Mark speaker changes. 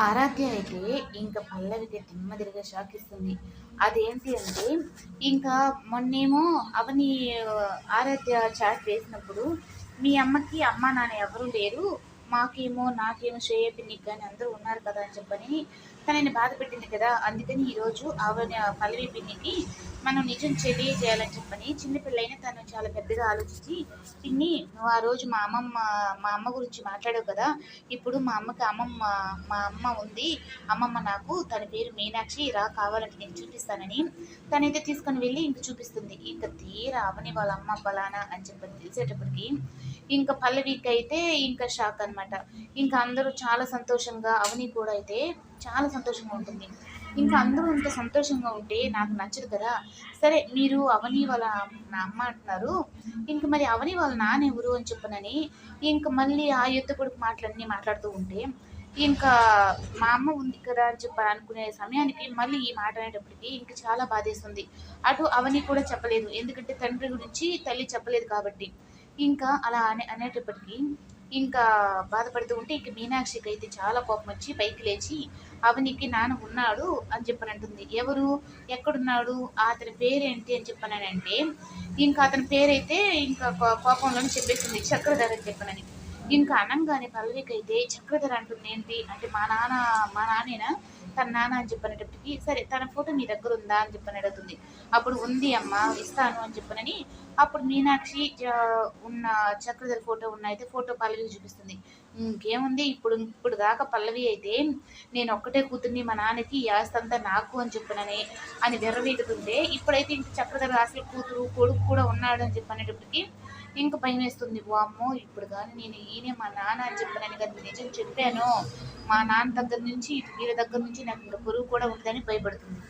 Speaker 1: ఆరాధ్య అయితే ఇంకా పల్లవికి నెమ్మదిగా షాక్ ఇస్తుంది అదేంటి అంటే ఇంకా మొన్నేమో అవని ఆరాధ్య చాట్ వేసినప్పుడు మీ అమ్మకి అమ్మ నాన్న ఎవరు లేరు మాకేమో నాకేమో శ్రేయ నీకు కానీ అందరూ ఉన్నారు కదా అని చెప్పని తనని బాధ పెట్టింది కదా. అందుకని ఈరోజు ఆవని పల్లవి పిన్నికి మనం నిజం తెలియజేయాలని చెప్పని చిన్నపిల్లైన తను చాలా పెద్దగా ఆలోచించి పిన్ని నువ్వు ఆ రోజు మా అమ్మమ్మ మా అమ్మ గురించి మాట్లాడావు కదా ఇప్పుడు మా అమ్మకి అమ్మమ్మ మా అమ్మ ఉంది అమ్మమ్మ నాకు తన పేరు మీనాక్షి రా కావాలంటే నేను చూపిస్తానని తనైతే తీసుకొని వెళ్ళి ఇంక చూపిస్తుంది. ఇంకా తీరా అవని వాళ్ళ అమ్మ బలానా అని చెప్పని తెలిసేటప్పటికి ఇంకా పల్లవికి అయితే ఇంకా షాక్ అనమాట ఇంకా అందరూ చాలా సంతోషంగా అవని కూడా అయితే చాలా సంతోషంగా ఉంటుంది. ఇంకా అందరూ ఇంత సంతోషంగా ఉంటే నాకు నచ్చదు కదా? సరే మీరు అవని వాళ్ళ నా అమ్మ అంటున్నారు. ఇంక మరి అవని వాళ్ళ నాన్న ఎవరు అని చెప్పనని ఇంక మళ్ళీ ఆ ఎత్తు కొడుకు మాటలన్నీ మాట్లాడుతూ ఉంటే ఇంకా మా అమ్మ ఉంది కదా అని చెప్పి అనుకునే సమయానికి మళ్ళీ ఈ మాట అనేటప్పటికి ఇంకా చాలా బాధేస్తుంది. అటు అవని కూడా చెప్పలేదు. ఎందుకంటే తండ్రి గురించి తల్లి చెప్పలేదు కాబట్టి. ఇంకా అలా అనే అనేటప్పటికీ ఇంకా బాధపడుతూ ఉంటే ఇంక మీనాక్షికి అయితే చాలా కోపం వచ్చి పైకి లేచి అవనికి నాన్న ఉన్నాడు అని చెప్పని అంటుంది ఎవరు? ఎక్కడున్నాడు? అతని పేరేంటి? అని చెప్పానంటే ఇంకా అతని పేరైతే ఇంకా కోపంలోని చెప్పేసింది చక్రధర అని చెప్పనని. ఇంకా అనంగానే పల్లవికి అయితే చక్రధర అంటుంది ఏంటి అంటే మా నాన్న మా నాన్నేనా? తన నాన్న అని చెప్పనేటప్పటికి సరే తన ఫోటో మీ దగ్గర ఉందా అని చెప్పని అడుగుతుంది అప్పుడు ఉంది అమ్మ ఇస్తాను అని చెప్పనని అప్పుడు మీనాక్షి ఉన్న చక్రధర ఫోటో ఉన్న అయితే ఫోటో పల్లవికి చూపిస్తుంది. ఇంకేముంది ఇప్పుడు ఇప్పుడు దాకా పల్లవి అయితే నేను ఒక్కటే కూతుర్ని మా నాన్నకి ఆస్తంతా నాకు అని చెప్పనని అని వెర్రవీగుతుంటే ఇప్పుడైతే ఇంక చక్రధర అసలు కూతురు కొడుకు కూడా ఉన్నాడు అని చెప్పనేటప్పటికి ఇంక భయం వేస్తుంది వామ్మో ఇప్పుడు కానీ నేను ఈయనే మా నాన్న అని చెప్పనని కదా నిజం చెప్పాను మా నాన్న దగ్గర నుంచి వీళ్ళ దగ్గర నుంచి నాకు ఇంకా పొరుగు కూడా ఉందని భయపడుతుంది.